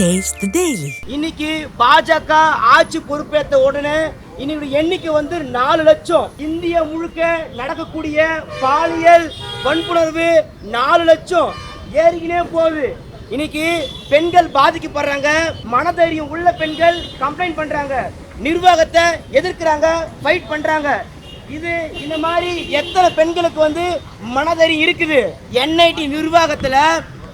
Taste daily இன்னைக்கு பாஜக ஆட்சி பொறுப்பேற்ற உடனே இன்னைக்கு எண்ணிக்கை வந்து நாலு லட்சம். இந்தியா முழுக்க நடக்கக்கூடிய பாலியல் வன்புணர்வு நாலு லட்சம். ஏறிக்கினே போகுது. இன்னைக்கு பெண்கள் பாதிக்கப்படுறாங்க. மனதைரியம் உள்ள பெண்கள் கம்ப்ளைண்ட் பண்றாங்க. நிர்வாகத்தை எதிர்க்கிறாங்க ஃபைட் பண்றாங்க. இது இந்த மாதிரி எத்தனை பெண்களுக்கு வந்து மனதறி இருக்குது? என்ஐடி நிர்வாகத்தில்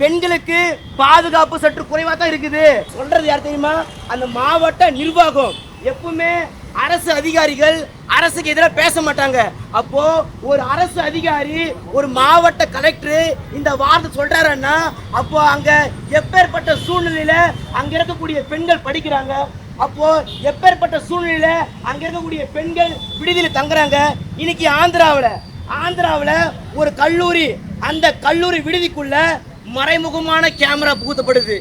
பெண்களுக்கு பாதுகாப்பு சற்று குறைவாக தான் இருக்குது. சொல்றது யார் தெரியுமா? அந்த மாவட்ட நிர்வாகம். எப்பவுமே அரசு அதிகாரிகள் அரசுக்கு எதிராக பேச மாட்டாங்க. அப்போ ஒரு அரசு அதிகாரி ஒரு மாவட்ட கலெக்டர் இந்த வார்த்தை சொல்றாருன்னா அப்போ அங்க எப்பேற்பட்ட சூழ்நிலையில அங்க இருக்கக்கூடிய பெண்கள் படிக்கிறாங்க அப்போ எப்பேற்பட்ட சூழ்நிலையில அங்க இருக்கக்கூடிய பெண்கள் விடுதியில் தங்குறாங்க. இன்னைக்கு ஆந்திராவில் ஆந்திராவில் ஒரு கல்லூரி அந்த கல்லூரி விடுதிக்குள்ள மறைமுகமான கேமரா புகுத்தப்படுது.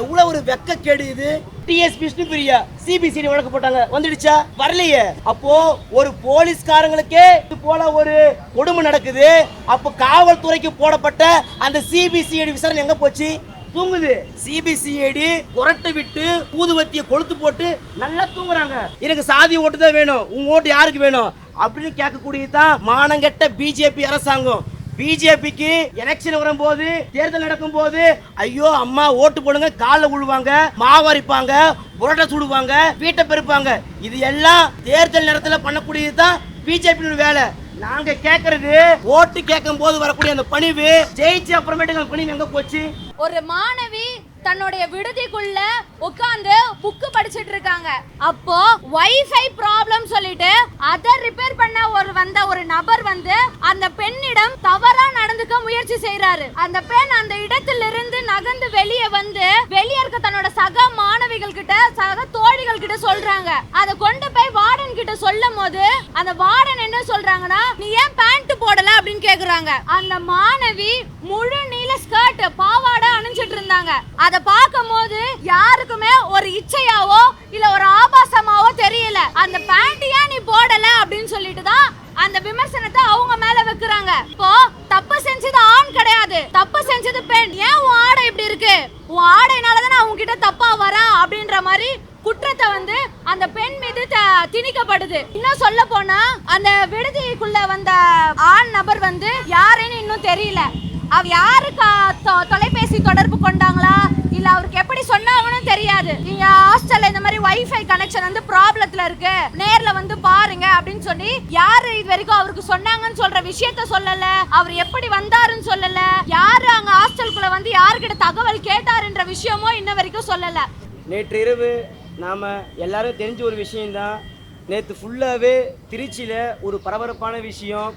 எவ்வளவு ஒரு கேடு இது? டிஎஸ் விஷ்ணுபிரியா சிபிசிடி வழக்கு போட்டாங்க. வந்துடுச்சா? வரலையே. அப்போ ஒரு போலீஸ்காரங்களுக்கே இது போல ஒரு கொடுமை நடக்குது. அப்போ காவல்துறைக்கு போடப்பட்ட அந்த சிபிசிஐடி விசாரணை எங்க போச்சு? தூங்குது. சிபிசிஐடி புரட்டு விட்டு ஊதுவத்தியை கொளுத்து போட்டு நல்லா தூங்குறாங்க. எனக்கு சாதி ஓட்டு தான் வேணும். உங்க ஓட்டு யாருக்கு வேணும்? அப்படின்னு கேட்கக்கூடியதான் மானங்கெட்ட பிஜேபி அரசாங்கம். பிஜேபிக்கு எலெக்ஷன் வரும்போது தேர்தல் நடக்கும் போது ஐயோ அம்மா ஓட்டு போடுங்க காலில் விழுவாங்க மாவரிப்பாங்க புரோட்டா சுடுவாங்க வீட்டை பெருப்பாங்க. இது எல்லாம் தேர்தல் நேரத்தில் பண்ணக்கூடியது தான் பிஜேபி வேலை. நாங்க கேக்குறது ஓட்டு கேட்கும் போது வரக்கூடிய அந்த பணிவு ஜெயிச்சு அப்புறமேட்டு பணிவு எங்க போச்சு? ஒரு மாணவி தன்னுடைய விடுதிக்குள்ள உட்கார்ந்து புக்கு படிச்சிட்டு இருக்காங்க. அப்போ வைஃபை ப்ராப்ளம் சொல்லிட்டு அதை ரிப்பேர் பண்ண ஒரு வந்த ஒரு நபர் வந்து அந்த பெண்ணிடம் தவறா நடந்துக்க முயற்சி செய்யறாரு அந்த பெண் அந்த இடத்திலிருந்து நகர்ந்து வெளியே வந்து வெளியே இருக்க தன்னோட சக மாணவிகள் கிட்ட சக தோழிகள் கிட்ட சொல்றாங்க. அதை கொண்டு போய் வார்டன் கிட்ட சொல்லும் போது அந்த வார்டன் என்ன சொல்றாங்கன்னா நீ ஏன் பேண்ட் போடல? அப்படின்னு கேக்குறாங்க. அந்த மாணவி முழு நீல ஸ்கர்ட் பாவாடை அணிஞ்சிட்டு இருந்தாங்க. அதை பார்க்கும் போது யாருக்குமே ஒரு இச்சையாவோ இல்ல ஒரு ஆபாசமாவோ தெரியல. அந்த பேண்ட் ஏன் நீ போடல அப்படின்னு சொல்லிட்டு தான் அந்த விமர்சனத்தை அவங்க மேல வைக்கிறாங்க. இப்போ தப்பு செஞ்சது ஆண் கிடையாது. தப்பு செஞ்சது பெண். ஏன் உன் ஆடை இப்படி இருக்கு? உன் ஆடைனாலதான் நான் உங்ககிட்ட தப்பா வரேன் அப்படின்ற மாதிரி குற்றத்தை வந்து அந்த பெண் மீது த- திணிக்கப்படுது. இன்னும் சொல்ல போனா அந்த விடுதிக்குள்ள வந்த ஆண் நபர் வந்து யாருன்னு இன்னும் தெரியல. அவ யாருக்கு தொ- தொலைபேசி தொடர்பு கொண்டாங்களா? இல்ல அவருக்கு எப்படி சொன்னாங்கன்னு தெரியாது. நீங்க ஹாஸ்டல்ல இந்த மாதிரி வைஃபை கனெக்ஷன் வந்து ப்ராப்ளத்துல இருக்கு. நேர்ல வந்து பாருங்க அப்படின்னு சொல்லி யாரு இது வரைக்கும் அவருக்கு சொன்னாங்கன்னு சொல்ற விஷயத்த சொல்லல? அவர் எப்படி வந்தாருன்னு சொல்லல? யாரு அங்க ஹாஸ்டலுக்குள்ள வந்து யாருக்கிட்ட தகவல் கேட்டாருன்ற விஷயமும் இன்ன வரைக்கும் சொல்லல. நேற்று இரவு நாம் எல்லாரும் தெரிஞ்ச ஒரு விஷயம்தான். நேற்று ஃபுல்லாகவே திருச்சியில் ஒரு பரபரப்பான விஷயம்.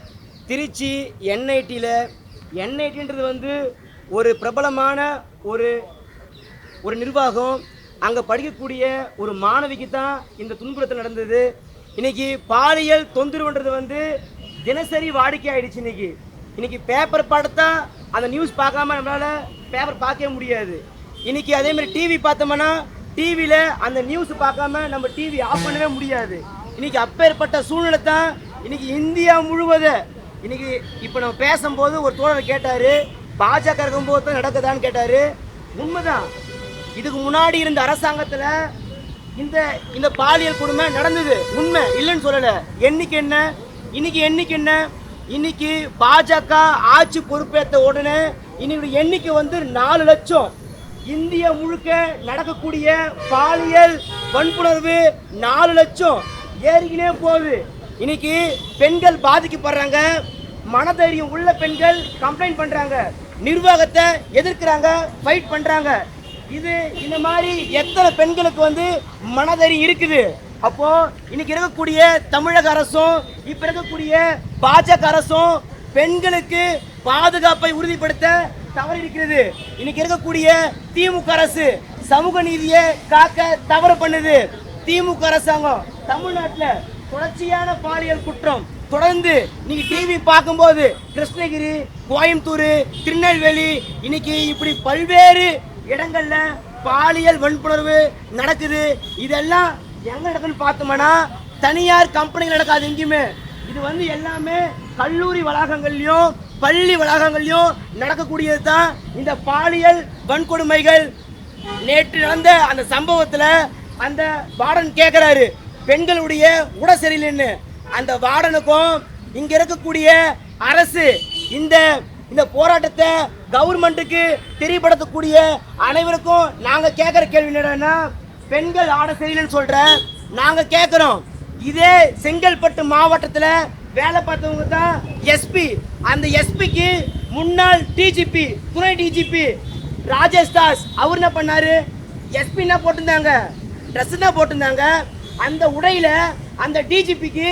திருச்சி என்ஐடியில் என்ஐடின்றது வந்து ஒரு பிரபலமான ஒரு ஒரு நிர்வாகம். அங்கே படிக்கக்கூடிய ஒரு மாணவிக்கு தான் இந்த துன்புறுத்தல் நடந்தது. இன்றைக்கி பாலியல் தொந்தரவுன்றது வந்து தினசரி வாடிக்கை ஆயிடுச்சு இன்றைக்கி இன்றைக்கி பேப்பர் பார்த்தா அந்த நியூஸ் பார்க்காம நம்மளால பேப்பர் பார்க்கவே முடியாது. இன்றைக்கி அதேமாதிரி டிவி பார்த்தோம்னா டிவியில் அந்த நியூஸ் பார்க்காம நம்ம டிவி ஆஃப் பண்ணவே முடியாது. இன்னைக்கு அப்பேற்பட்ட சூழ்நிலை தான் இன்றைக்கி இந்தியா முழுவதும் இன்னைக்கு இப்போ நம்ம பேசும்போது ஒரு தோழர் கேட்டார் பாஜக இருக்கும்போது தான் நடக்குதான்னு கேட்டார். உண்மைதான். இதுக்கு முன்னாடி இருந்த அரசாங்கத்தில் இந்த இந்த பாலியல் கொடுமை நடந்தது. உண்மை. இல்லைன்னு சொல்லலை. என்னைக்கு என்ன? இன்னைக்கு என்னைக்கு என்ன? இன்னைக்கு பாஜக ஆட்சி பொறுப்பேற்ற உடனே இன்னைக்கு எண்ணிக்கை வந்து நாலு லட்சம் இந்தியா முழுக்க நடக்கக்கூடிய பாலியல் வன்புணர்வு நாலு லட்சம் ஏறிக்கினே போகுது. இன்னைக்கு பெண்கள் பாதிக்கப்படுறாங்க. மனதைரியம் உள்ள பெண்கள் கம்ப்ளைண்ட் பண்ணுறாங்க நிர்வாகத்தை எதிர்க்கிறாங்க ஃபைட் பண்ணுறாங்க இது இந்த மாதிரி எத்தனை பெண்களுக்கு வந்து மனதைரியம் இருக்குது? அப்போ இன்னைக்கு இருக்கக்கூடிய தமிழக அரசும் இப்ப இருக்கக்கூடிய பாஜக அரசும் பெண்களுக்கு பாதுகாப்பை உறுதிப்படுத்த தவறு இருக்கிறது. இன்னைக்கு இருக்கக்கூடிய திமுக அரசு சமூக நீதியை காக்க தவறு பண்ணுது. திமுக அரசாங்கம் தமிழ்நாட்டில் தொடர்ச்சியான பாலியல் குற்றம் தொடர்ந்து நீங்க டிவி பார்க்கும்போது கிருஷ்ணகிரி கோயம்புத்தூர் திருநெல்வேலி இன்னைக்கு இப்படி பல்வேறு இடங்கள்ல பாலியல் வன்புணர்வு நடக்குது. இதெல்லாம் எங்க நடக்குன்னு பார்த்தோம்னா தனியார் கம்பெனிகள் நடக்காது எங்கேயுமே. இது வந்து எல்லாமே கல்லூரி வளாகங்கள்லயும் பள்ளி வளாகங்கள்லயும் நடக்கக்கூடியது தான் இந்த பாலியல் வன்கொடுமைகள். நேற்று நடந்த அந்த சம்பவத்துல அந்த பாடன் கேட்குறாரு பெண்களுடைய உட சரியில்லைன்னு. அந்த வார்டனுக்கும் இங்க இருக்கக்கூடிய அரசு இந்த இந்த போராட்டத்தை கவர்மெண்ட்டுக்கு தெரியப்படுத்தக்கூடிய அனைவருக்கும் நாங்க கேட்குற கேள்வி என்னன்னா பெண்கள் ஆட சரியில்லைன்னு சொல்ற நாங்க கேட்குறோம் இதே செங்கல்பட்டு மாவட்டத்தில் வேலை பார்த்தவங்க தான் எஸ்பி. அந்த எஸ்பிக்கு முன்னாள் டிஜிபி துணை டிஜிபி ராஜேஷ் தாஸ் அவர் என்ன பண்ணாரு? எஸ்பி என்ன போட்டிருந்தாங்க? ட்ரெஸ் தான் போட்டிருந்தாங்க? அந்த உடையில அந்த டிஜிபிக்கு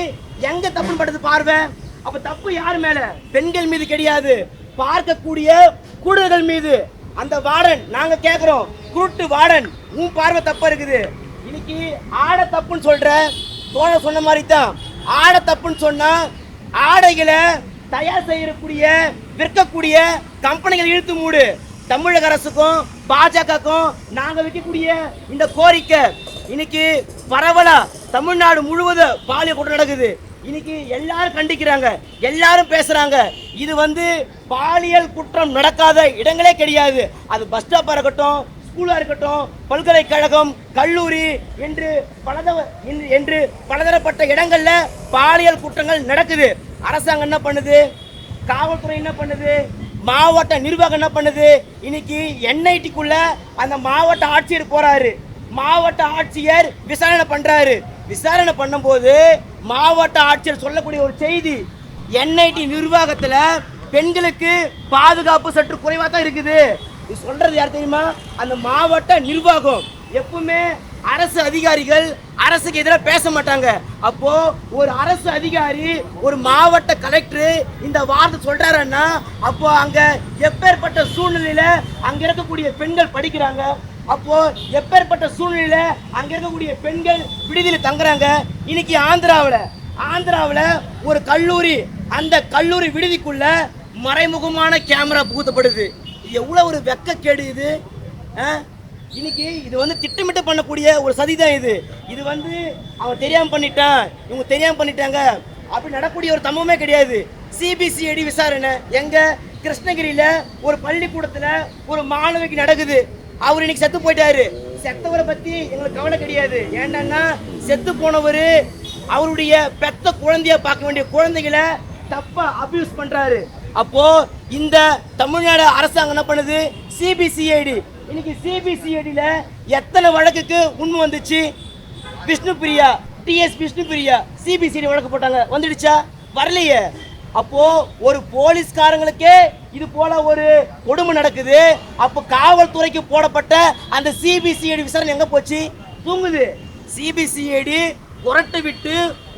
எங்க தப்புன்னு படுது பார்வை? அப்ப தப்பு யார் மேல? பெண்கள் மீது கிடையாது. பார்க்கக்கூடிய கூடுதல்கள் மீது. அந்த வார்டன் நாங்க கேட்கிறோம் குருட்டு வார்டன் உன் பார்வை தப்பா இருக்குது. இன்னைக்கு ஆட தப்புன்னு சொல்ற தோழ சொன்ன மாதிரி தான் ஆட தப்புன்னு சொன்னா ஆடைகளை தயார் செய்யக்கூடிய விற்கக்கூடிய கம்பெனிகள் இழுத்து மூடு. தமிழக அரசுக்கும் பாஜகக்கும் நாங்க வைக்கக்கூடிய இந்த கோரிக்கை. இன்னைக்கு பரவலா தமிழ்நாடு முழுவதும் பாலியல் குற்றம் நடக்குது. இன்னைக்கு எல்லாரும் கண்டிக்கிறாங்க எல்லாரும் பேசுறாங்க. இது வந்து பாலியல் குற்றம் நடக்காத இடங்களே கிடையாது. அது பஸ் ஸ்டாப்பாக இருக்கட்டும் ஸ்கூலாக இருக்கட்டும் பல்கலைக்கழகம் கல்லூரி என்று பலத என்று- என்று பலதரப்பட்ட இடங்களில் பாலியல் குற்றங்கள் நடக்குது. அரசாங்கம் என்ன பண்ணுது? காவல்துறை என்ன பண்ணுது? மாவட்ட நிர்வாகம் என்ன பண்ணுது? இன்னைக்கு என்ஐடிக்குள்ள அந்த மாவட்ட ஆட்சியர் போறாரு. மாவட்ட ஆட்சியர் விசாரணை பண்றாரு. விசாரணை பண்ணும்போது மாவட்ட ஆட்சியர் சொல்லக்கூடிய ஒரு செய்தி என்ஐடி நிர்வாகத்தில் பெண்களுக்கு பாதுகாப்பு சற்று குறைவாக தான் இருக்குது. இது சொல்றது யார் தெரியுமா? அந்த மாவட்ட நிர்வாகம். எப்பவுமே அரசு அதிகாரிகள் அரசுக்கு எதிராக பேச மாட்டாங்க. அப்போ ஒரு அரசு அதிகாரி ஒரு மாவட்ட கலெக்டர் இந்த வார்த்தை சொல்றாருன்னா அப்போ அங்க எப்பேற்பட்ட சூழ்நிலையில அங்க இருக்கக்கூடிய பெண்கள் படிக்கிறாங்க. அப்போ எப்பேற்பட்ட சூழ்நிலையில அங்க இருக்கக்கூடிய பெண்கள் விடுதியில் தங்குறாங்க. இன்னைக்கு ஆந்திராவில் ஆந்திராவில் ஒரு கல்லூரி அந்த கல்லூரி விடுதிக்குள்ள மறைமுகமான கேமரா புகுத்தப்படுது. இது எவ்வளவு ஒரு வெக்கக்கேடு இது? இன்னைக்கு இது வந்து திட்டமிட்டு பண்ணக்கூடிய ஒரு சதி தான் இது. இது வந்து அவன் தெரியாம பண்ணிட்டான் இவங்க தெரியாம பண்ணிட்டாங்க. அப்படி நடக்கூடிய ஒரு தம்பமே கிடையாது. சிபிசிஐடி விசாரணை. எங்க கிருஷ்ணகிரியில ஒரு பள்ளிக்கூடத்துல ஒரு மாணவிக்கு நடக்குது. அவர் இன்னைக்கு செத்து போயிட்டாரு. செத்தவரை பத்தி எங்களுக்கு கவலை கிடையாது. ஏன்னா செத்து போனவர் அவருடைய பெத்த குழந்தைய பார்க்க வேண்டிய குழந்தைகளை தப்பா அபியூஸ் பண்றாரு. அப்போ இந்த தமிழ்நாடு அரசாங்கம் என்ன பண்ணுது? சிபிசிஐடி இன்னைக்கு சிபிசிஐடியில எத்தனை வழக்குக்கு உண்மை வந்துச்சு? விஷ்ணு பிரியா டிஎஸ் விஷ்ணு பிரியா சிபிசிஐடி வழக்கு போட்டாங்க. வந்துடுச்சா? வரலையே. அப்போ ஒரு போலீஸ்காரங்களுக்கே இது போல ஒரு கொடுமை நடக்குது. அப்போ காவல்துறைக்கு போடப்பட்ட அந்த சிபிசிஐடி விசாரணை எங்கே போச்சு? தூங்குது. சிபிசிஐடி புரட்டு விட்டு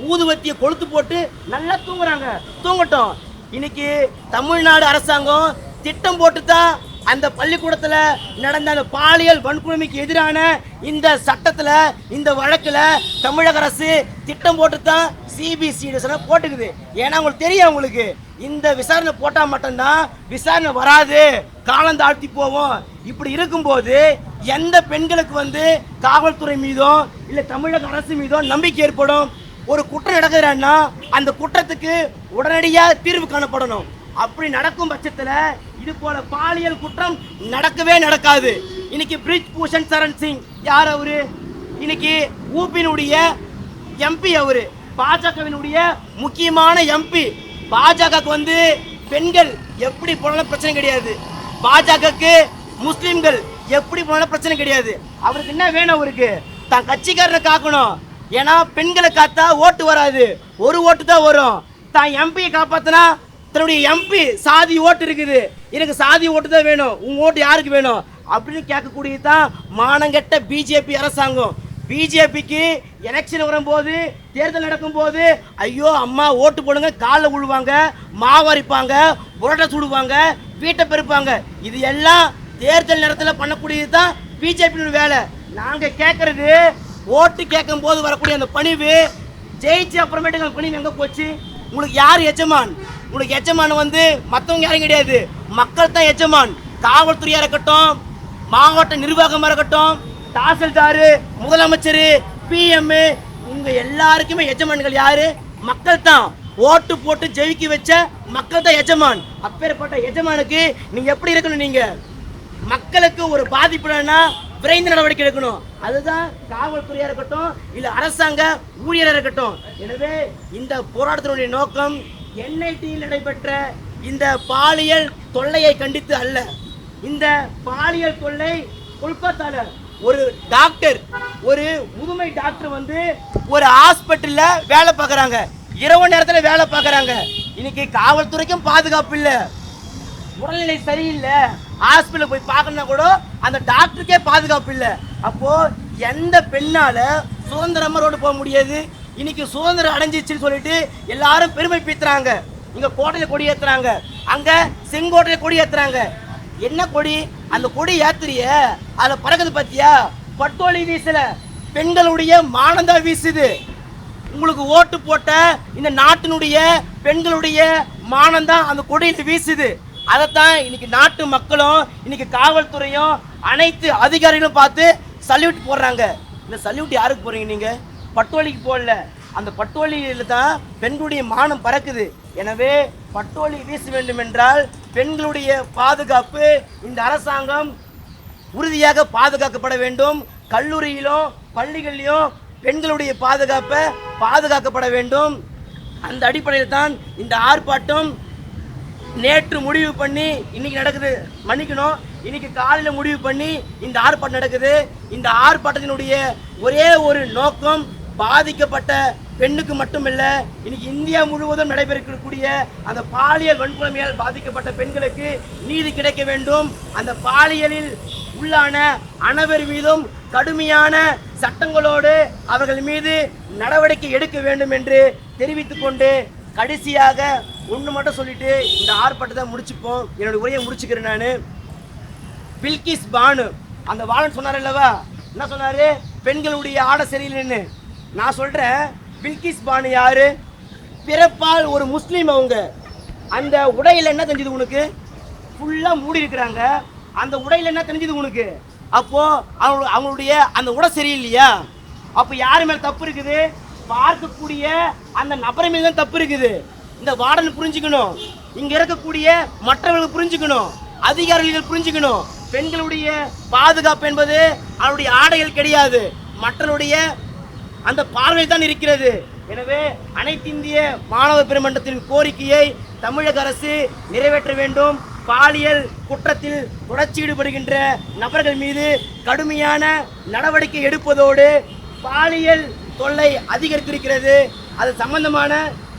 ஊதுவத்தியை கொளுத்து போட்டு நல்லா தூங்குறாங்க. தூங்கட்டும். இன்னைக்கு தமிழ்நாடு அரசாங்கம் திட்டம் போட்டு தான் அந்த பள்ளிக்கூடத்தில் நடந்த அந்த பாலியல் வன்கொடுமைக்கு எதிரான இந்த சட்டத்தில் இந்த வழக்கில் தமிழக அரசு திட்டம் போட்டு தான் சிபிசிஐடி போட்டுக்குது. ஏன்னா உங்களுக்கு தெரியும் உங்களுக்கு. இந்த விசாரணை போட்டால் மட்டும்தான் விசாரணை வராது. காலம் தாழ்த்தி போவோம். இப்படி இருக்கும்போது எந்த பெண்களுக்கு வந்து காவல்துறை மீதோ இல்லை தமிழக அரசு மீதோ நம்பிக்கை ஏற்படும்? ஒரு குற்றம் நடக்குதுன்னா அந்த குற்றத்துக்கு உடனடியாக தீர்வு காணப்படணும். அப்படி நடக்கும் பட்சத்தில் இது போல பாலியல் குற்றம் நடக்கவே நடக்காது. இன்னைக்கு பிரிஜ் பூஷன் சரண் சிங் யார் அவரு? இன்னைக்கு ஊப்பினுடைய எம்பி அவரு. பாஜகவினுடைய முக்கியமான எம்பி. பாஜகவுக்கு வந்து பெண்கள் எப்படி போனாலும் பிரச்சனை கிடையாது. பாஜகவுக்கு முஸ்லீம்கள் எப்படி போனாலும் பிரச்சனை கிடையாது. அவருக்கு என்ன வேணும் அவருக்கு? தான் கட்சிக்காரனை காக்கணும். ஏன்னா பெண்களை காத்தா ஓட்டு வராது. ஒரு ஓட்டு தான் வரும். தான் எம்பியை காப்பாத்தினா தன்னுடைய எம்பி சாதி ஓட்டு இருக்குது. எனக்கு சாதி ஓட்டு தான் வேணும். உன் ஓட்டு யாருக்கு வேணும்? அப்படின்னு கேட்கக்கூடியது தான் மானங்கெட்ட பிஜேபி அரசாங்கம். பிஜேபிக்கு எலெக்ஷன் வரும்போது தேர்தல் நடக்கும்போது ஐயோ அம்மா ஓட்டு போடுங்க காலில் விழுவாங்க மாவரிப்பாங்க புரோட்டா சுடுவாங்க வீட்டை பெருப்பாங்க. இது எல்லாம் தேர்தல் நேரத்தில் பண்ணக்கூடியது தான் பிஜேபியோட வேலை. நாங்கள் கேட்குறது ஓட்டு கேட்கும் போது வரக்கூடிய அந்த பணிவு ஜெயிச்சு அப்புறமேட்டு அந்த பணிவு எங்கே போச்சு? உங்களுக்கு யார் எஜமான்? உங்களுக்கு எஜமான் வந்து மற்றவங்க யாரும் கிடையாது. மக்கள் தான் எஜமான். காவல்துறையாக இருக்கட்டும் மாவட்ட நிர்வாகமாக இருக்கட்டும் தாசில்தார் முதலமைச்சர் பிஎம் உங்க எல்லாருக்குமே எஜமான்கள் யாரு? மக்கள் தான் ஓட்டு போட்டு ஜெயிக்க வச்ச மக்கள் தான் எஜமான். அப்பேற்பட்ட எஜமானுக்கு நீங்க எப்படி இருக்கணும் நீங்க? மக்களுக்கு ஒரு பாதிப்புனா விரைந்து நடவடிக்கை எடுக்கணும். அதுதான் காவல்துறையா இருக்கட்டும் இல்ல அரசாங்க ஊழியரா இருக்கட்டும். எனவே இந்த போராட்டத்தினுடைய நோக்கம் என்ஐடியில் நடைபெற்ற இந்த பாலியல் தொல்லையை கண்டித்து அல்ல. இந்த பாலியல் தொல்லை கொல்கத்தால ஒரு டாக்டர் ஒரு முதுமை டாக்டர் வந்து ஒரு ஹாஸ்பிட்டலில் வேலை பார்க்குறாங்க. இரவு நேரத்தில் வேலை பார்க்குறாங்க. இன்னைக்கு காவல்துறைக்கும் பாதுகாப்பு இல்லை. உடல்நிலை சரியில்லை. ஹாஸ்பிட்டலில் போய் பார்க்கணும்னா கூட அந்த டாக்டருக்கே பாதுகாப்பு இல்லை. அப்போது எந்த பெண்ணால் சுதந்திரமாக ரோடு போக முடியாது? இன்னைக்கு சுதந்திரம் அடைஞ்சிச்சுன்னு சொல்லிட்டு எல்லாரும் பெருமை பீத்துறாங்க. இங்கே கோட்டையில் கொடி ஏற்றுறாங்க அங்கே செங்கோட்டையில் கொடி ஏற்றுறாங்க என்ன கொடி? அந்த கொடி ஏத்துறிய அதுல பறக்குது பாத்தியா? பட்டோலி வீசல. பெண்களுடைய மானந்தா வீசுது. உங்களுக்கு ஓட்டு போட்ட இந்த நாட்டினுடைய பெண்களுடைய மானந்தான் அந்த கொடியில் வீசுது. அதைத்தான் இன்னைக்கு நாட்டு மக்களும் இன்னைக்கு காவல்துறையும் அனைத்து அதிகாரிகளும் பார்த்து சல்யூட் போடுறாங்க. இந்த சல்யூட் யாருக்கு போறீங்க நீங்க? பட்டோலிக்கு போடல. அந்த பட்டோலியில் தான் பெண்களுடைய மானம் பறக்குது. எனவே பட்டோலி வீச வேண்டும் என்றால் பெண்களுடைய பாதுகாப்பு இந்த அரசாங்கம் உறுதியாக பாதுகாக்கப்பட வேண்டும். கல்லூரியிலும் பள்ளிகளிலும் பெண்களுடைய பாதுகாப்பை பாதுகாக்கப்பட வேண்டும். அந்த அடிப்படையில் தான் இந்த ஆர்ப்பாட்டம் நேற்று முடிவு பண்ணி இன்னைக்கு நடக்குது. மன்னிக்கணும். இன்னைக்கு காலையில் முடிவு பண்ணி இந்த ஆர்ப்பாட்டம் நடக்குது. இந்த ஆர்ப்பாட்டத்தினுடைய ஒரே ஒரு நோக்கம் பாதிக்கப்பட்ட பெண்ணுக்கு மட்டுமில்ல இன்னைக்கு இந்தியா முழுவதும் நடைபெறக்கூடிய அந்த பாலியல் வன்கொடுமையால் பாதிக்கப்பட்ட பெண்களுக்கு நீதி கிடைக்க வேண்டும். அந்த பாலியலில் உள்ளான அனைவர் மீதும் கடுமையான சட்டங்களோடு அவர்கள் மீது நடவடிக்கை எடுக்க வேண்டும் என்று தெரிவித்துக்கொண்டு கடைசியாக ஒன்று மட்டும் சொல்லிட்டு இந்த ஆர்ப்பாட்டத்தை முடிச்சுப்போம். என்னோட உரையை முடிச்சுக்கிறேன் நான். பில்கிஸ் பானு அந்த வாழன் சொன்னார் அல்லவா? என்ன சொன்னார்? பெண்களுடைய ஆடை சரியில்லைன்னு. நான் சொல்கிறேன் பில்கிஸ் பானு யார்? பிறப்பால் ஒரு முஸ்லீம் அவங்க. அந்த உடையில் என்ன தெரிஞ்சது உனக்கு? ஃபுல்லாக மூடி இருக்கிறாங்க. அந்த உடையில் என்ன தெரிஞ்சது உனக்கு? அப்போது அவங்க அவங்களுடைய அந்த உடை சரியில்லையா? அப்போ யார் மேலே தப்பு இருக்குது? பார்க்கக்கூடிய அந்த நபரை மேல தான் தப்பு இருக்குது. இந்த வார்டன் புரிஞ்சுக்கணும். இங்கே இருக்கக்கூடிய மற்றவர்கள் புரிஞ்சுக்கணும். அதிகாரிகள் புரிஞ்சுக்கணும். பெண்களுடைய பாதுகாப்பு என்பது அவருடைய ஆடைகள் கிடையாது. மற்றவருடைய அந்த பார்வை தான் இருக்கிறது. எனவே அனைத்து இந்திய மாணவ பெருமன்றத்தின் கோரிக்கையை தமிழக அரசு நிறைவேற்ற வேண்டும். பாலியல் குற்றத்தில் தொடர்ச்சி ஈடுபடுகின்ற நபர்கள் மீது கடுமையான நடவடிக்கை எடுப்பதோடு பாலியல் தொல்லை அதிகரித்திருக்கிறது. அது சம்பந்தமான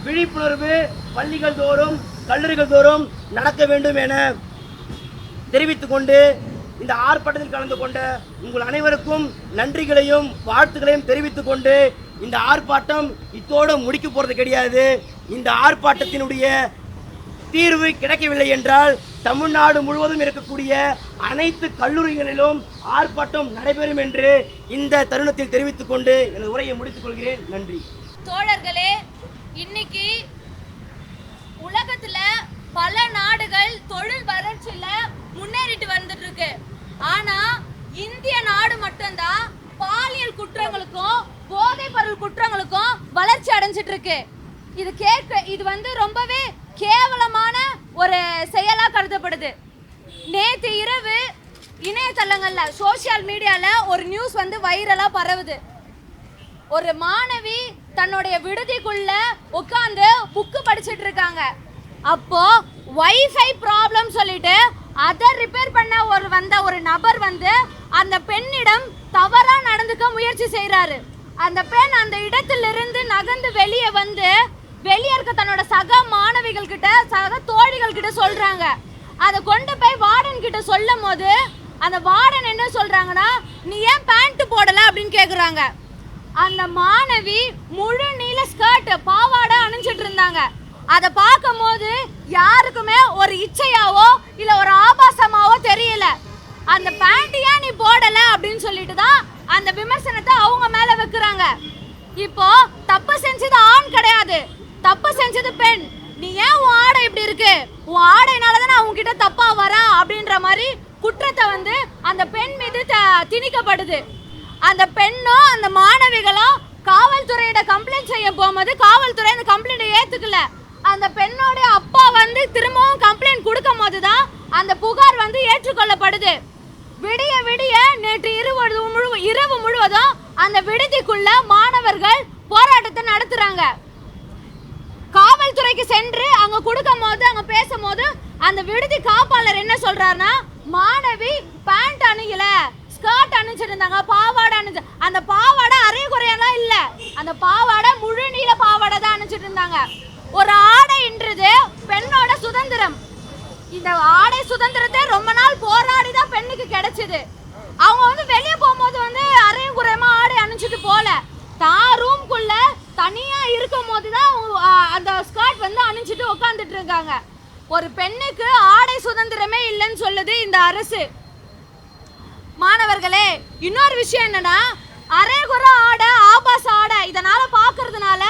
விழிப்புணர்வு பள்ளிகள் தோறும் கல்லூரிகள் தோறும் நடக்க வேண்டும் என தெரிவித்துக் கொண்டு இந்த ஆர்ப்பாட்டத்தில் கலந்து கொண்ட உங்கள் அனைவருக்கும் நன்றிகளையும் வாழ்த்துக்களையும் தெரிவித்துக் கொண்டு இந்த ஆர்ப்பாட்டம் இத்தோடு முடிக்க போறது கிடையாது. இந்த ஆர்ப்பாட்டத்தினுடைய தீர்வு கிடைக்கவில்லை என்றால் தமிழ்நாடு முழுவதும் இருக்கக்கூடிய அனைத்து கல்லூரிகளிலும் ஆர்ப்பாட்டம் நடைபெறும் என்று இந்த தருணத்தில் தெரிவித்துக் கொண்டு எனது உரையை முடித்துக் கொள்கிறேன். நன்றி. தோழர்களே இன்னைக்கு உலகத்துல பல நாடுகள் தொழில் வளர்ச்சியில முன்னேறிட்டு வந்துட்டு இருக்கு ஆனா இந்திய நாடு மட்டும்தான் பாலியல் குற்றங்களுக்கும் போதைப் பொருள் குற்றங்களுக்கும் வளர்ச்சி அடைஞ்சிட்டு இருக்கு இது கேட்க இது வந்து ரொம்பவே கேவலமான ஒரு செயலா கருதப்படுது. நேத்து இரவு இணையதளங்கள்ல சோஷியல் மீடியால ஒரு நியூஸ் வந்து வைரலா பரவுது. ஒரு மாணவி தன்னுடைய விடுதிக்குள்ள உட்காந்து புக்கு படிச்சிட்டு இருக்காங்க அப்போ வைஃபை ப்ராப்ளம் சொல்லிட்டு அதை ரிப்பேர் பண்ண ஒரு வந்த ஒரு நபர் வந்து அந்த பெண்ணிடம் தவறா நடந்துக்க முயற்சி செய்கிறாரு அந்த பெண் அந்த இடத்திலிருந்து நகர்ந்து வெளியே வந்து வெளியே இருக்க தன்னோட சக மாணவிகள் கிட்ட சக தோழிகள் கிட்ட சொல்றாங்க. அதை கொண்டு போய் வார்டன் கிட்ட சொல்லும் போது அந்த வார்டன் என்ன சொல்றாங்கன்னா நீ ஏன் பேண்ட் போடல? அப்படின்னு கேக்குறாங்க. அந்த மாணவி முழு நீல ஸ்கர்ட் பாவாடை அணிஞ்சிட்டு இருந்தாங்க. அதை பார்க்கும்போது யாருக்குமே ஒரு இச்சையாவோ இல்ல ஒரு ஆபாசமாவோ தெரியல. அந்த பேண்ட் ஏன் நீ போடல அப்படின்னு சொல்லிட்டு தான் அந்த விமர்சனத்தை அவங்க மேல வைக்கிறாங்க. இப்போ தப்பு செஞ்சது ஆண் கிடையாது. தப்பு செஞ்சது பெண். நீ ஏன் உன் ஆடை இப்படி இருக்கு? உன் ஆடைனால தான் நான் உன்கிட்ட தப்பா வரேன் அப்படின்ற மாதிரி குற்றத்தை வந்து அந்த பெண் மீது த- திணிக்கப்படுது. அந்த பெண்ணும் அந்த மாணவிகளும் காவல்துறையிட கம்ப்ளைண்ட் செய்ய போகும்போது காவல்துறை அந்த கம்ப்ளைண்ட்டை ஏத்துக்கல. அந்த பெண்ணோட அப்பா வந்து திரும்பவும் கம்ப்ளைண்ட் கொடுக்கும் போது தான் அந்த புகார் வந்து ஏற்றுக்கொள்ளப்படுது. விடிய விடிய நேற்று இருவது முழு இரவு முழுவதும் அந்த விடுதிக்குள்ள மாணவர்கள் போராட்டத்தை நடத்துறாங்க. காவல்துறைக்கு சென்று அங்க கொடுக்கும் போது அங்க பேசும்போது அந்த விடுதி காப்பாளர் என்ன சொல்றாருன்னா மாணவி பேண்ட் அணுகல ஸ்கர்ட் அணிஞ்சிருந்தாங்க பாவாடை அணிஞ்சு அந்த பாவாடை அரை குறையெல்லாம் இல்லை. அந்த பாவாடை முழு நீள பாவாடை தான் அணிஞ்சிட்டு இருந்தாங்க. ஒரு ஆடைன்றது பெண்ணோட சுதந்திரம். இந்த ஆடை சுதந்திரத்தை ரொம்ப நாள் போராடி தான் பெண்ணுக்கு கிடைச்சது. அவங்க வந்து வெளியே போகும்போது வந்து அரையும் குறையமா ஆடை அணிஞ்சிட்டு போல. தான் ரூம்குள்ள தனியா இருக்கும் போது தான் அந்த ஸ்கர்ட் வந்து அணிஞ்சிட்டு உட்காந்துட்டு இருக்காங்க. ஒரு பெண்ணுக்கு ஆடை சுதந்திரமே இல்லைன்னு சொல்லுது இந்த அரசு. மாணவர்களே இன்னொரு விஷயம் என்னன்னா அரைகுற ஆடை ஆபாச ஆடை இதனால பாக்குறதுனால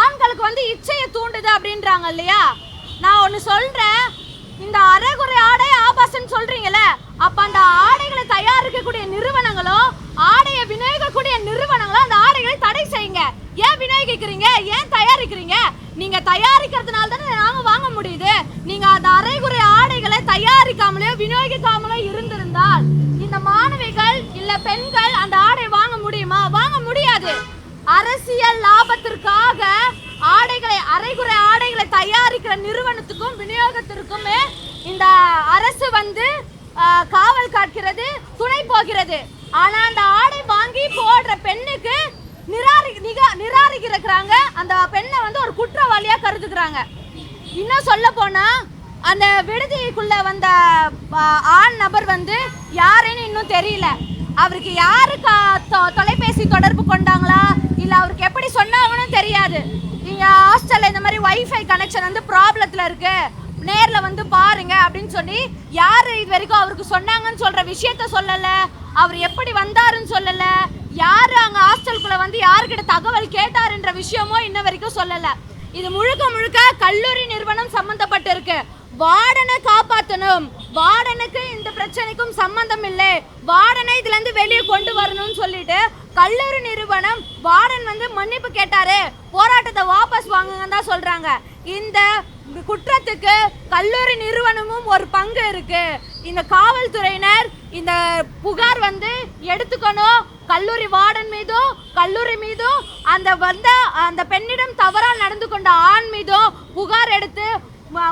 ஆண்களுக்கு வந்து இச்சையை தூண்டுது அப்படின்றாங்க இல்லையா? நான் ஒன்று சொல்கிறேன் இந்த அரைகுறை ஆடை ஆபாசன்னு சொல்றீங்கல்ல அப்போ அந்த ஆடைகளை தயாரிக்கக்கூடிய நிறுவனங்களோ ஆடையை விநியோகிக்கக்கூடிய நிறுவனங்களோ அந்த ஆடைகளை தடை செய்யுங்க. ஏன் விநியோகிக்கிறீங்க? ஏன் தயாரிக்கிறீங்க? நீங்கள் தயாரிக்கிறதுனால தானே நாங்கள் வாங்க முடியுது. நீங்கள் அந்த அரைகுறை ஆடைகளை தயாரிக்காமலேயோ விநியோகிக்காமலோ இருந்திருந்தால் இந்த மாணவிகள் இல்லை பெண்கள் அந்த ஆடை வாங்க முடியுமா? வாங்க முடியாது. அரசியல் லாபத்திற்காக ஆடைகளை அரைகுறை ஆடைகளை தயாரிக்கிற நிறுவனத்துக்கும் விநியோகத்திற்குமே இந்த அரசு வந்து காவல் காக்கிறது துணை போகிறது. ஆனா அந்த ஆடை வாங்கி போடுற பெண்ணுக்கு நிராரி நிகா நிராகரிக்கிறாங்க அந்த பெண்ணை வந்து ஒரு குற்றவாளியா கருதுக்கிறாங்க. இன்னும் சொல்ல போனா அந்த விடுதிக்குள்ள வந்த ஆண் நபர் வந்து யாருன்னு இன்னும் தெரியல. அவருக்கு யாரு கா- தொ- தொலைபேசி தொடர்பு கொண்டாங்களா? இல்லை அவருக்கு எப்படி சொன்னாங்கன்னு தெரியாது. நீங்கள் ஹாஸ்டலில் இந்த மாதிரி ஒய்ஃபை கனெக்ஷன் வந்து ப்ராப்ளத்தில் இருக்குது நேரில் வந்து பாருங்க அப்படின்னு சொல்லி யார் இது வரைக்கும் அவருக்கு சொன்னாங்கன்னு சொல்கிற விஷயத்த சொல்லலை? அவர் எப்படி வந்தாருன்னு சொல்லலை? யார் அங்கே ஹாஸ்டலுக்குள்ளே வந்து யாருக்கிட்ட தகவல் கேட்டாருன்ற விஷயமும் இன்ன வரைக்கும் சொல்லலை. இது முழுக்க முழுக்க கல்லூரி நிறுவனம் சம்மந்தப்பட்டிருக்கு வார்டனை காப்பாற்றணும் வார்டனுக்கு இந்த பிரச்சனைக்கும் சம்பந்தம் இல்லை. வார்டனை இதுல இருந்து வெளியே கொண்டு வரணும்னு சொல்லிட்டு கல்லூரி நிறுவனம் வார்டன் வந்து மன்னிப்பு கேட்டாரு. போராட்டத்தை வாபஸ் வாங்குங்கன்னு தான் சொல்றாங்க. இந்த குற்றத்துக்கு கல்லூரி நிறுவனமும் ஒரு பங்கு இருக்கு. இந்த காவல்துறையினர் இந்த புகார் வந்து எடுத்துக்கணும். கல்லூரி வார்டன் மீதும் கல்லூரி மீதும் அந்த வந்த அந்த பெண்ணிடம் தவறால் நடந்து கொண்ட ஆண் மீதும் புகார் எடுத்து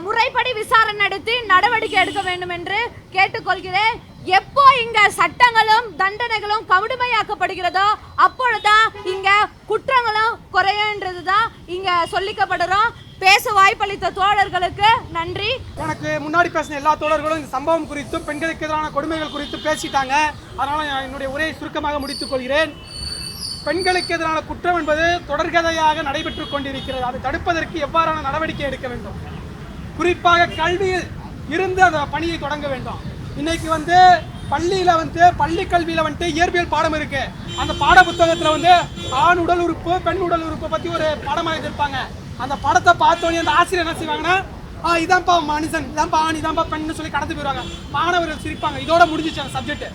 முறைப்படி விசாரணை நடத்தி நடவடிக்கை எடுக்க வேண்டும் என்று கேட்டுக்கொள்கிறேன். எப்போ இங்க சட்டங்களும் தண்டனைகளும் கடுமையாக்கப்படுகிறதோ அப்பொழுதுதான் இங்க குற்றங்களும் குறையன்றதுதான் இங்க சொல்லிக்கப்படுறோம். பேச வாய்ப்பளித்த தோழர்களுக்கு நன்றி. எனக்கு முன்னாடி பேசின எல்லா தோழர்களும் இந்த சம்பவம் குறித்தும் பெண்களுக்கு எதிரான கொடுமைகள் குறித்தும் பேசிட்டாங்க. அதனால நான் என்னுடைய உரையை சுருக்கமாக முடித்துக் கொள்கிறேன். பெண்களுக்கு எதிரான குற்றம் என்பது தொடர்கதையாக நடைபெற்றுக் கொண்டிருக்கிறது. அதை தடுப்பதற்கு எவ்வாறான நடவடிக்கை எடுக்க வேண்டும்? குறிப்பாக கல்வியில் இருந்து அந்த பணியை தொடங்க வேண்டும். இன்னைக்கு வந்து பள்ளியில் வந்து பள்ளி கல்வியில் வந்துட்டு இயற்பியல் பாடம் இருக்கு. அந்த பாட புத்தகத்தில் வந்து ஆண் உடல் உறுப்பு பெண் உடல் உறுப்பை பற்றி ஒரு பாடமா எழுதியிருப்பாங்க. அந்த படத்தை பார்த்தோன்னே அந்த ஆசிரியர் என்ன செய்வாங்கன்னா ஆ இதான்ப்பா மனுஷன் இதான்ப்பா ஆண் இதான்ப்பா பெண்ணு சொல்லி கடந்து போயிடுவாங்க. மாணவர்கள் சிரிப்பாங்க. இதோட முடிஞ்சிச்சு அந்த சப்ஜெக்ட்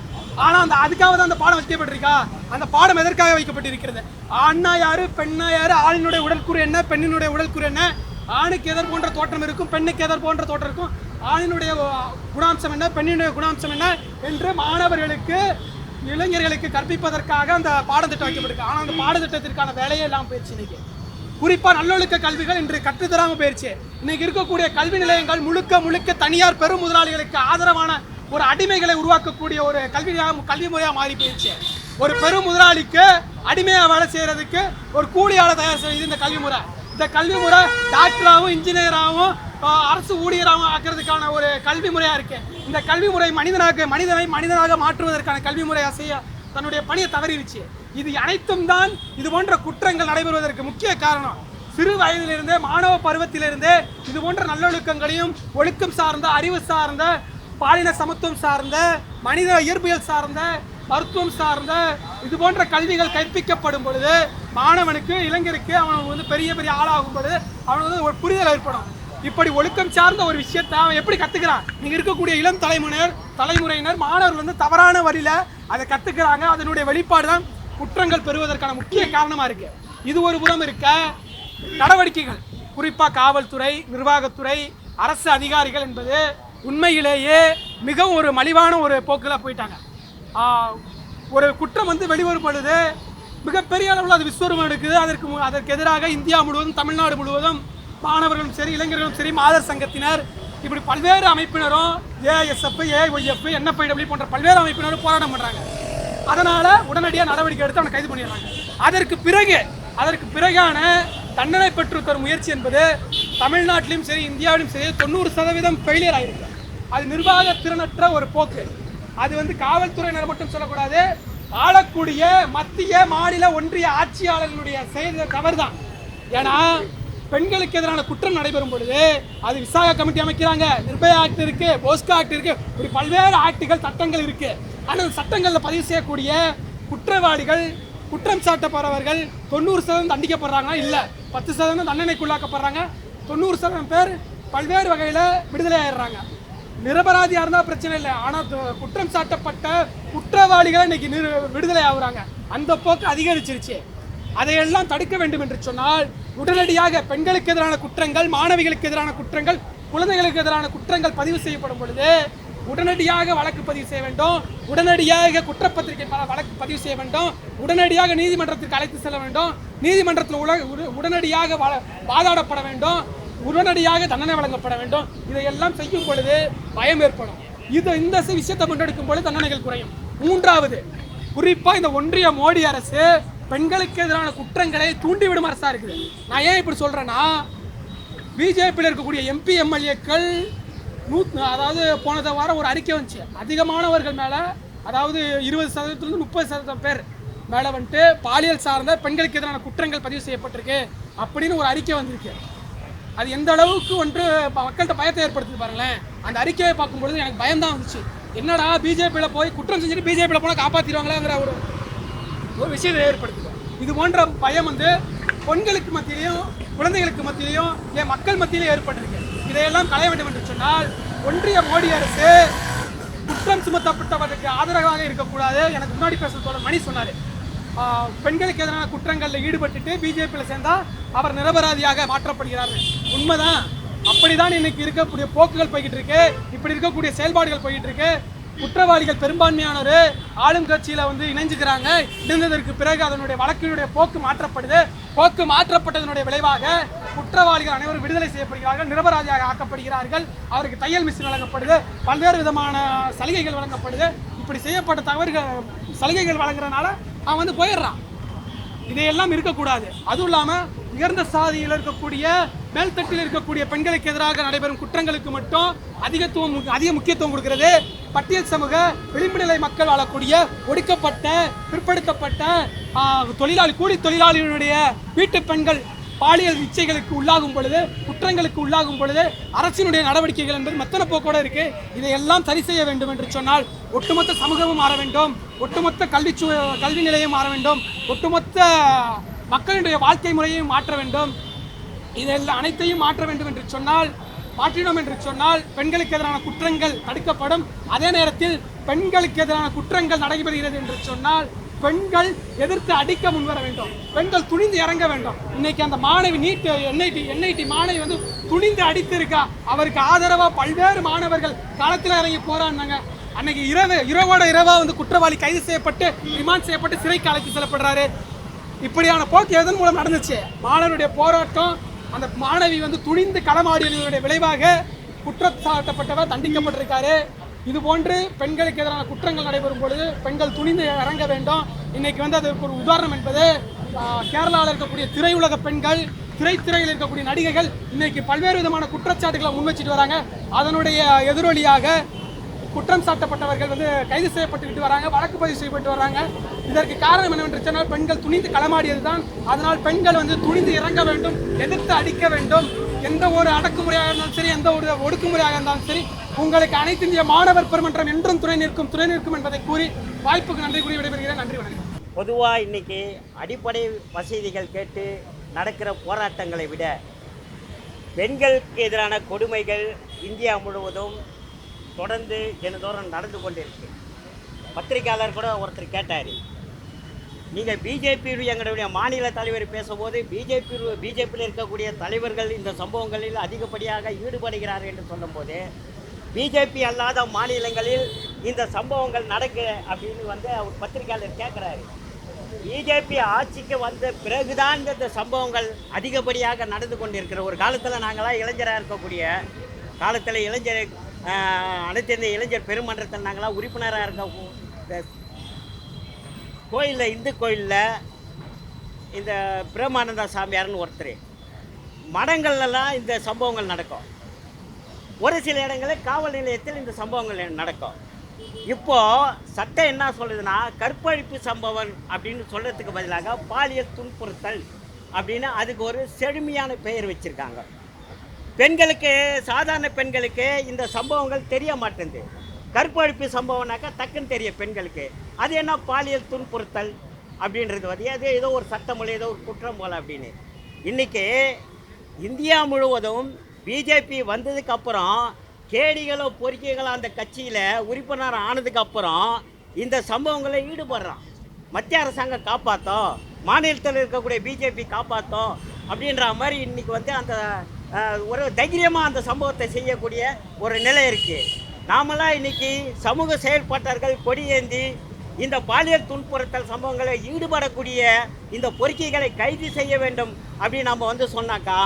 ஆனால் அந்த அதுக்காக தான் அந்த பாடம் வைக்கப்பட்டிருக்கா? அந்த பாடம் எதற்காக வைக்கப்பட்டிருக்கிறது? ஆண்ணா யாரு பெண்ணா யாரு? ஆணினுடைய உடற்கூறு என்ன பெண்ணினுடைய உடற்கூறு என்ன? ஆணுக்கு எதர் போன்ற தோற்றம் இருக்கும் பெண்ணுக்கு எதர் போன்ற தோற்றம் இருக்கும். ஆணினுடைய குணாம்சம் என்ன பெண்ணினுடைய குணாம்சம் என்ன என்று மாணவர்களுக்கு இளைஞர்களுக்கு கற்பிப்பதற்காக அந்த பாடத்திட்டம் வைக்கப்பட்டிருக்கு. ஆனால் அந்த பாடத்திட்டத்திற்கான வேலையே இல்லாமல் போயிடுச்சு இன்னைக்கு. குறிப்பாக நல்லொழுக்க கல்விகள் இன்று கற்றுத்தராமல் போயிடுச்சு இன்னைக்கு இருக்கக்கூடிய கல்வி நிலையங்கள் முழுக்க முழுக்க தனியார் பெரும் முதலாளிகளுக்கு ஆதரவான ஒரு அடிமைகளை உருவாக்கக்கூடிய ஒரு கல்வி கல்வி முறையாக மாறி போயிடுச்சு ஒரு பெரும் முதலாளிக்கு அடிமையாக வேலை செய்கிறதுக்கு ஒரு கூலியாளை தயார் செய்யுது இந்த கல்வி முறை. இந்த கல்வி முறை டாக்டராகவும் இன்ஜினியராகவும் அரசு ஊழியராகவும் ஆக்கிறதுக்கான ஒரு கல்வி முறையாக இருக்கு. இந்த கல்வி முறை மனிதனாக மனிதனை மனிதனாக மாற்றுவதற்கான கல்வி முறையாக செய்ய தன்னுடைய பணியை தவறிடுச்சு. இது அனைத்தும் தான் இது போன்ற குற்றங்கள் நடைபெறுவதற்கு முக்கிய காரணம். சிறு வயதிலிருந்தே மாணவ பருவத்திலிருந்தே இது போன்ற நல்லொழுக்கங்களையும் ஒழுக்கம் சார்ந்த அறிவு சார்ந்த பாலின சமத்துவம் சார்ந்த மனித இயற்பியல் சார்ந்த மருத்துவம் சார்ந்த இது போன்ற கல்விகள் கற்பிக்கப்படும் பொழுது மாணவனுக்கு இளைஞருக்கு அவன் வந்து பெரிய பெரிய ஆளாகும் பொழுது அவனுக்கு வந்து ஒரு புரிதல் ஏற்படும். இப்படி ஒழுக்கம் சார்ந்த ஒரு விஷயத்தை அவன் எப்படி கற்றுக்கிறான் நீங்கள் இருக்கக்கூடிய இளம் தலைமுறையினர் தலைமுறையினர் மாணவர்கள் வந்து தவறான வழியில் அதை கற்றுக்கிறாங்க அதனுடைய வெளிப்பாடு தான் குற்றங்கள் பெறுவதற்கான முக்கிய காரணமாக இருக்கு. இது ஒரு புறம் இருக்க நடவடிக்கைகள். குறிப்பாக காவல்துறை நிர்வாகத்துறை அரசு அதிகாரிகள் என்பது உண்மையிலேயே மிகவும் ஒரு மலிவான ஒரு போக்கில் போயிட்டாங்க. ஒரு குற்றம் வந்து வெளிவரும் பொழுது மிகப்பெரிய அளவில் அது விஸ்வரூபம் எடுக்குது. அதற்கு மு- அதற்கு எதிராக இந்தியா முழுவதும் தமிழ்நாடு முழுவதும் மாணவர்களும் சரி இளைஞர்களும் சரி மாதர் சங்கத்தினர் இப்படி பல்வேறு அமைப்பினரும் ஏஎஸ்எஃப் ஏஒய்எஃப் என்எஃப்ஐடபிள்யூ போன்ற பல்வேறு அமைப்பினரும் போராட்டம் பண்ணுறாங்க அதனால் உடனடியாக நடவடிக்கை எடுத்து அவனை கைது பண்ணிடுறாங்க. அதற்கு பிறகு அதற்கு பிறகான தண்டனை பெற்று முயற்சி என்பது தமிழ்நாட்டிலும் சரி இந்தியாவிலும் சரி தொண்ணூறு சதவீதம் ஃபெயிலியர் ஆகிருக்கு அது நிர்வாக திறனற்ற ஒரு போக்கு. அது வந்து காவல்துறையினர் மட்டும் சொல்லக்கூடாது. ஆளக்கூடிய மத்திய மாநில ஒன்றிய ஆட்சியாளர்களுடைய செயல் தவறுதான். ஏன்னா பெண்களுக்கு எதிரான குற்றம் நடைபெறும் பொழுது அது விசாக கமிட்டி அமைக்கிறாங்க. நிர்பயா ஆக்ட் இருக்கு போஸ்கா ஆக்ட் இருக்கு இப்படி பல்வேறு ஆக்டுகள் சட்டங்கள் இருக்கு. ஆனால் சட்டங்களில் பதிவு செய்யக்கூடிய குற்றவாளிகள் குற்றம் சாட்டப்படுறவர்கள் தொண்ணூறு சதவீதம் தண்டிக்கப்படுறாங்க இல்லை. பத்து சதவீதம் தண்டனைக்குள்ளாக்கப்படுறாங்க. தொண்ணூறு சதவீதம் பேர் பல்வேறு வகையில் விடுதலை ஆயிடுறாங்க. நிரபராதியாக இருந்தால் பிரச்சனை இல்லை. ஆனால் குற்றம் சாட்டப்பட்ட குற்றவாளிகள் இன்னைக்கு விடுதலை ஆகுறாங்க. அந்த போக்கு அதிகரிச்சிருச்சு. அதையெல்லாம் தடுக்க வேண்டும் என்று சொன்னால் உடனடியாக பெண்களுக்கு எதிரான குற்றங்கள் மாணவிகளுக்கு எதிரான குற்றங்கள் குழந்தைகளுக்கு எதிரான குற்றங்கள் பதிவு செய்யப்படும் பொழுது உடனடியாக வழக்கு பதிவு செய்ய வேண்டும். உடனடியாக குற்றப்பத்திரிகை வழக்கு பதிவு செய்ய வேண்டும். உடனடியாக நீதிமன்றத்திற்கு அழைத்து செல்ல வேண்டும். நீதிமன்றத்தில் உலக உட- உடனடியாக வா- வாதாடப்பட வேண்டும். உடனடியாக தண்டனை வழங்கப்பட வேண்டும். இதையெல்லாம் செய்யும் பொழுது பயம் ஏற்படும். இது இந்த விஷயத்தை முன்னெடுக்கும் பொழுது தண்டனைகள் குறையும். மூன்றாவது குறிப்பாக இந்த ஒன்றிய மோடி அரசு பெண்களுக்கு எதிரான குற்றங்களை தூண்டிவிடும் அரசாக இருக்குது நான் ஏன் இப்படி சொல்கிறேன்னா பிஜேபியில் இருக்கக்கூடிய எம்பி எம்எல்ஏக்கள் நூ அதாவது போன வாரம் ஒரு அறிக்கை வந்துச்சு. அதிகமானவர்கள் மேலே அதாவது இருபது சதவீதத்துலேருந்து முப்பது சதவீதம் பேர் மேலே வந்துட்டு பாலியல் சார்ந்த பெண்களுக்கு எதிரான குற்றங்கள் பதிவு செய்யப்பட்டிருக்கு அப்படின்னு ஒரு அறிக்கை வந்திருக்கு. அது எந்த அளவுக்கு ஒன்று ப- மக்கள்கிட்ட பயத்தை ஏற்படுத்துது பாருங்களேன். அந்த அறிக்கையை பார்க்கும்பொழுது எனக்கு பயம்தான் வந்துச்சு. என்னடா பிஜேபியில் போய் குற்றம் செஞ்சுட்டு பிஜேபியில் போனால் காப்பாற்றிடுவாங்களாங்கிற ஒரு ஒரு விஷயத்தை ஏற்படுத்துது. இது போன்ற பயம் வந்து பெண்களுக்கு மத்தியிலையும் குழந்தைகளுக்கு மத்தியிலையும் என் மக்கள் மத்தியிலையும் ஏற்பட்டிருக்கு. இதையெல்லாம் களைய வேண்டும் என்று சொன்னால் ஒன்றிய மோடி அரசு குற்றம் சுமத்தப்பட்டவருக்கு ஆதரவாக இருக்கக்கூடாது. எனக்கு முன்னாடி பேசுறதோட தோழர் மணி சொன்னார். பெண்களுக்கு எதிரான குற்றங்களில் ஈடுபட்டுட்டு பிஜேபியில் சேர்ந்தால் அவர் நிரபராதியாக மாற்றப்படுகிறார் உண்மைதான். அப்படிதான் இன்னைக்கு இருக்கக்கூடிய போக்குகள் போய்கிட்டு இருக்கு. இப்படி இருக்கக்கூடிய செயல்பாடுகள் போய்கிட்டு இருக்கு. குற்றவாளிகள் பெரும்பான்மையானவர் ஆளும் கட்சியில் வந்து இணைஞ்சுக்கிறாங்க. இணைந்ததற்கு பிறகு அதனுடைய வழக்கினுடைய போக்கு மாற்றப்படுது. போக்கு மாற்றப்பட்டதனுடைய விளைவாக குற்றவாளிகள் அனைவரும் விடுதலை செய்யப்படுகிறார்கள். நிரபராதியாக ஆக்கப்படுகிறார்கள். அவருக்கு தையல் மிஷின் வழங்கப்படுது. பல்வேறு விதமான சலுகைகள் வழங்கப்படுது. இப்படி செய்யப்பட்ட தவறுகள் சலுகைகள் வழங்குறதுனால அவன் வந்து போயிடுறான். இதையெல்லாம் இருக்கக்கூடாது. அதுவும் இல்லாமல் உயர்ந்த சாதியில் இருக்கக்கூடிய மேல்தட்டில் இருக்கக்கூடிய பெண்களுக்கு எதிராக நடைபெறும் குற்றங்களுக்கு மட்டும் அதிகத்துவம் அதிக முக்கியத்துவம் கொடுக்கிறது. பட்டியல் சமூக விளிம்பு நிலை மக்கள் வாழக்கூடிய ஒடுக்கப்பட்ட பிற்படுத்தப்பட்ட தொழிலாளி கூலி தொழிலாளிகளுடைய வீட்டு பெண்கள் பாலியல் இச்சைகளுக்கு உள்ளாகும் பொழுது குற்றங்களுக்கு உள்ளாகும் பொழுது அரசினுடைய நடவடிக்கைகள் என்பது மத்தன போக்கோட இருக்கு. இதையெல்லாம் சரி செய்ய வேண்டும் என்று சொன்னால் ஒட்டுமொத்த சமூகமும் மாற வேண்டும். ஒட்டுமொத்த கல்வி கல்வி நிலையம் மாற வேண்டும். ஒட்டுமொத்த மக்களுடைய வாழ்க்கை முறையையும் மாற்ற வேண்டும். இதெல்லாம் அனைத்தையும் மாற்ற வேண்டும் என்று சொன்னால் மாற்றினோம் என்று சொன்னால் பெண்களுக்கு எதிரான குற்றங்கள் தடுக்கப்படும். அதே நேரத்தில் பெண்களுக்கு எதிரான குற்றங்கள் நடைபெறுகிறது என்று சொன்னால் பெண்கள் எதிர்த்து அடிக்க முன்வர வேண்டும். பெண்கள் துணிந்து இறங்க வேண்டும். இன்னைக்கு அந்த மாணவி நீட் என்ஐடி என்ஐடி மாணவி வந்து துணிந்து அடித்திருக்கா. அவருக்கு ஆதரவாக பல்வேறு மாணவர்கள் களத்தில் இறங்கி போராடினாங்க. அன்னைக்கு இரவு இரவோட இரவா வந்து குற்றவாளி கைது செய்யப்பட்டு ரிமாண்ட் செய்யப்பட்டு சிறைக்கு அழைத்து செல்லப்படுறாரு. இப்படியான போக்கு எதன் மூலம் நடந்துச்சு? மாணவருடைய போராட்டம் அந்த மாணவி வந்து துணிந்து களமாடியதனுடைய விளைவாக குற்றச்சாட்டப்பட்டவர் தண்டிக்கப்பட்டிருக்காரு. இது போன்று பெண்களுக்கு எதிரான குற்றங்கள் நடைபெறும் பொழுது பெண்கள் துணிந்து இறங்க வேண்டும். இன்னைக்கு வந்து அதற்கு ஒரு உதாரணம் என்பது கேரளாவில் இருக்கக்கூடிய திரையுலக பெண்கள் திரைத்துறையில் இருக்கக்கூடிய நடிகைகள் இன்னைக்கு பல்வேறு விதமான குற்றச்சாட்டுகளை முன்வச்சிட்டு வராங்க. அதனுடைய எதிரொலியாக குற்றம் சாட்டப்பட்டவர்கள் வந்து கைது செய்யப்பட்டுக்கிட்டு வராங்க வழக்கு பதிவு செய்யப்பட்டு வராங்க. இதற்கு காரணம் என்னவென்று சொன்னால் பெண்கள் துணிந்து களமாடியது தான் அதனால் பெண்கள் வந்து துணிந்து இறங்க வேண்டும் எதிர்த்து அடிக்க வேண்டும். எந்த ஒரு அடக்குமுறையாக இருந்தாலும் சரி எந்த ஒரு ஒடுக்குமுறையாக இருந்தாலும் சரி உங்களுக்கு அனைத்து இந்திய மாணவர் பெருமன்றம் என்றும் துணை நிற்கும் துணை நிற்கும் என்பதை கூறி வாய்ப்புக்கு நன்றி கூறி விடைபெறுகிறேன். நன்றி வணக்கம். பொதுவாக இன்னைக்கு அடிப்படை வசதிகள் கேட்டு நடக்கிற போராட்டங்களை விட பெண்களுக்கு எதிரான கொடுமைகள் இந்தியா முழுவதும் தொடர்ந்து தினந்தோறும் நடந்து கொண்டிருக்கு. பத்திரிக்கையாளர் கூட ஒருத்தர் கேட்டார். நீங்கள் பிஜேபி எங்களுடைய மாநில தலைவர் பேசும்போது பிஜேபி பிஜேபியில் இருக்கக்கூடிய தலைவர்கள் இந்த சம்பவங்களில் அதிகப்படியாக ஈடுபடுகிறார்கள் என்று சொல்லும்போது பிஜேபி அல்லாத மாநிலங்களில் இந்த சம்பவங்கள் நடக்கு அப்படின்னு வந்து அவர் பத்திரிகையாளர் கேட்குறாரு. பிஜேபி ஆட்சிக்கு வந்த பிறகுதான் இந்த இந்த சம்பவங்கள் அதிகப்படியாக நடந்து கொண்டிருக்கிற ஒரு காலத்தில் நாங்களாம் இளைஞராக இருக்கக்கூடிய காலத்தில் இளைஞர் அனைத்து இந்த இளைஞர் பெருமன்றத்தில் நாங்களாம் உறுப்பினராக இருக்க இந்த கோயிலில் இந்து கோயிலில் இந்த பிரேமானந்தா சாமியார்னு ஒருத்தர். மடங்கள்லாம் இந்த சம்பவங்கள் நடக்கும். ஒரு சில இடங்களில் காவல் நிலையத்தில் இந்த சம்பவங்கள் நடக்கும். இப்போ சட்டம் என்ன சொல்லுதுன்னா கற்பழிப்பு சம்பவம் அப்படின்னு சொல்கிறதுக்கு பதிலாக பாலியல் துன்புறுத்தல் அப்படின்னு அதுக்கு ஒரு செழுமையான பெயர் வச்சுருக்காங்க. பெண்களுக்கு சாதாரண பெண்களுக்கு இந்த சம்பவங்கள் தெரிய மாட்டேங்குது. கற்பழிப்பு சம்பவம்னாக்கா டக்குன்னு தெரியும் பெண்களுக்கு. அது என்ன பாலியல் துன்புறுத்தல் அப்படின்றது வந்து அது ஏதோ ஒரு சட்டமொழி ஏதோ ஒரு குற்றம் போல அப்படின்னு. இன்றைக்கி இந்தியா முழுவதும் பிஜேபி வந்ததுக்கப்புறம் கேடிகளோ பொறுக்கிகளோ அந்த கட்சியில் உறுப்பினர் ஆனதுக்கப்புறம் இந்த சம்பவங்களில் ஈடுபடுறான். மத்திய அரசாங்கம் காப்பாற்றோம் மாநிலத்தில் இருக்கக்கூடிய பிஜேபி காப்பாற்றோம் அப்படின்ற மாதிரி இன்றைக்கி வந்து அந்த ஒரு தைரியமாக அந்த சம்பவத்தை செய்யக்கூடிய ஒரு நிலை இருக்குது நாமெல்லாம் இன்றைக்கி சமூக செயல்பாட்டர்கள் கொடியேந்தி இந்த பாலியல் துன்புறுத்தல் சம்பவங்களில் ஈடுபடக்கூடிய இந்த பொறுக்கிகளை கைது செய்ய வேண்டும் அப்படின்னு நம்ம வந்து சொன்னாக்கா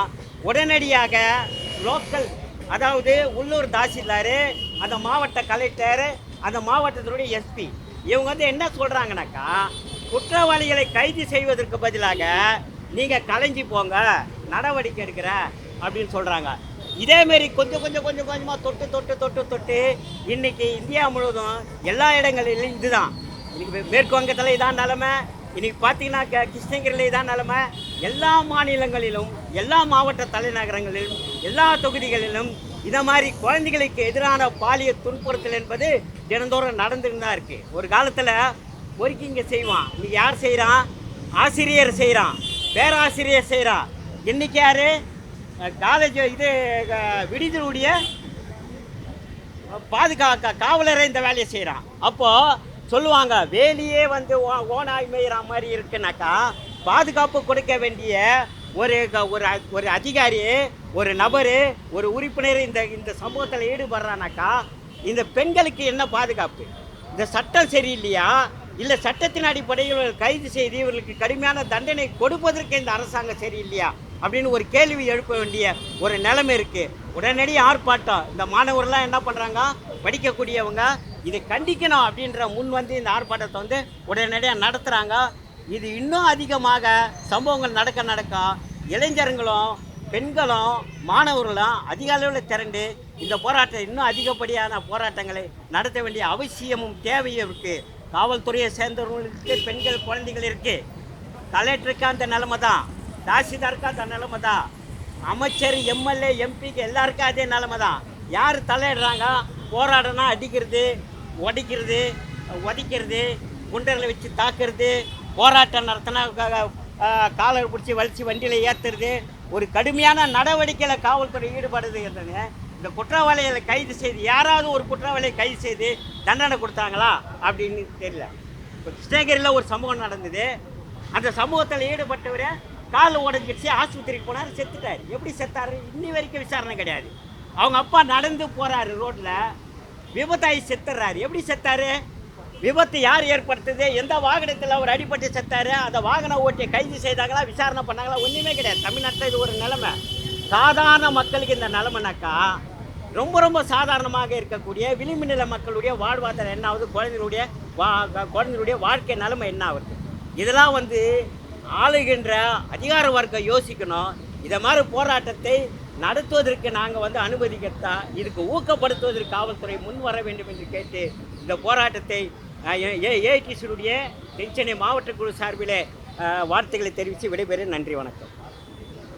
உடனடியாக லோக்கல் அதாவது உள்ளூர் தாசில்தார் அந்த மாவட்ட கலெக்டர் அந்த மாவட்டத்தினுடைய எஸ்பி இவங்க வந்து என்ன சொல்கிறாங்கனாக்கா குற்றவாளிகளை கைது செய்வதற்கு பதிலாக நீங்கள் கலைஞ்சி போங்க நடவடிக்கை எடுக்கிற அப்படின்னு சொல்கிறாங்க இதேமாரி கொஞ்சம் கொஞ்சம் கொஞ்சம் கொஞ்சமாக தொட்டு தொட்டு தொட்டு தொட்டு இன்னைக்கு இந்தியா முழுவதும் எல்லா இடங்களிலும் இதுதான். இன்றைக்கி மேற்கு வங்கத்தில் இதான் நிலமை. இன்றைக்கி பார்த்தீங்கன்னா க- கிருஷ்ணகிரியில் இதான் நிலமை. எல்லா மாநிலங்களிலும் எல்லா மாவட்ட தலைநகரங்களிலும் எல்லா தொகுதிகளிலும் இந்த மாதிரி குழந்தைகளுக்கு எதிரான பாலிய துன்புறுத்தல் என்பது தினந்தோறும் நடந்துட்டு தான் இருக்குது ஒரு காலத்தில் பொறுக்கிங்க செய்வான். இன்றைக்கி யார் செய்கிறான் ஆசிரியர் செய்கிறான் பேராசிரியர் செய்கிறான் இன்றைக்கி யார்? காலேஜ் இது விடுதலுடைய பாதுகாக்க காவலரை இந்த வேலையை செய்கிறான் அப்போது சொல்லுவாங்க வேலியே வந்து ஓ- ஓனாய் மேயிற மாதிரி இருக்குனாக்கா பாதுகாப்பு கொடுக்க வேண்டிய ஒரு க- ஒரு ஒரு அதிகாரி ஒரு நபர் ஒரு உறுப்பினர் இந்த இந்த சமூகத்தில் ஈடுபடுறானாக்கா இந்த பெண்களுக்கு என்ன பாதுகாப்பு? இந்த சட்டம் சரியில்லையா? இல்லை சட்டத்தின் அடிப்படையில் கைது செய்து இவர்களுக்கு கடுமையான தண்டனை கொடுப்பதற்கு இந்த அரசாங்கம் சரியில்லையா? அப்படின்னு ஒரு கேள்வி எழுப்ப வேண்டிய ஒரு நிலைமை இருக்குது உடனடி ஆர்ப்பாட்டம். இந்த மாணவர்கள்லாம் என்ன பண்ணுறாங்க படிக்கக்கூடியவங்க இதை கண்டிக்கணும் அப்படின்ற முன் வந்து இந்த ஆர்ப்பாட்டத்தை வந்து உடனடியாக நடத்துகிறாங்க இது இன்னும் அதிகமாக சம்பவங்கள் நடக்க நடக்க இளைஞர்களும் பெண்களும் மாணவர்களும் அதிக அளவில் திரண்டு இந்த போராட்டம் இன்னும் அதிகப்படியான போராட்டங்களை நடத்த வேண்டிய அவசியமும் தேவையும் இருக்குது காவல்துறையை சேர்ந்தவர்களுக்கு பெண்கள் குழந்தைகள் இருக்குது கலெக்டருக்கு அந்த நிலைமை தான். தாசிதாருக்கா அந்த நிலைமை தான் அமைச்சர் எம்எல்ஏ எம்பிக்கு எல்லாருக்கும் அதே நிலைமை தான் யார் தலையிடுறாங்க? போராடனா அடிக்கிறது உடைக்கிறது உதைக்கிறது குண்டர்களை வச்சு தாக்குறது போராட்டம் நடத்தினா காலர் பிடிச்சி வலிச்சு வண்டியில் ஏற்றுறது ஒரு கடுமையான நடவடிக்கையில் காவல்துறை ஈடுபடுது என்றது இந்த குற்றவாளிகளை கைது செய்து யாராவது ஒரு குற்றவாளியை கைது செய்து தண்டனை கொடுத்தாங்களா? அப்படின்னு தெரியல. இப்போ கிருஷ்ணகிரியில் ஒரு சமூகம் நடந்தது. அந்த சமூகத்தில் ஈடுபட்டவரை கால் உடஞ்சிடுச்சு ஆஸ்பத்திரிக்கு போனார் செத்துட்டார். எப்படி செத்தாரு? இன்னி வரைக்கும் விசாரணை கிடையாது. அவங்க அப்பா நடந்து போகிறாரு ரோட்டில் விபத்தாயி செத்துறாரு. எப்படி செத்தார்? விபத்து யார் ஏற்படுத்துது? எந்த வாகனத்தில் அவர் அடிபட்டு செத்தார்? அந்த வாகன ஓட்டியை கைது செய்தாங்களா? விசாரணை பண்ணாங்களா? ஒன்றுமே கிடையாது. தமிழ்நாட்டில் இது ஒரு நிலைமை. சாதாரண மக்களுக்கு இந்த நிலைமைனாக்கா ரொம்ப ரொம்ப சாதாரணமாக இருக்கக்கூடிய விளிம்பு நில மக்களுடைய வாழ்வாதாரம் என்ன ஆகுது? குழந்தைகளுடைய வா குழந்தைகளுடைய வாழ்க்கை நிலைமை என்ன ஆகுது? இதெல்லாம் வந்து ஆளுகின்ற அதிகார வர்க்கம் யோசிக்கணும். இதை மாதிரி போராட்டத்தை நடத்துவதற்கு நாங்கள் வந்து அனுமதிக்கத்தா இதுக்கு ஊக்கப்படுத்துவதற்கு காவல்துறை முன் வர வேண்டும் என்று கேட்டு இந்த போராட்டத்தை ஏஐடிசியுடைய தென்சென்னை மாவட்ட குழு சார்பிலே வார்த்தைகளை தெரிவித்து விடைபெற நன்றி வணக்கம்.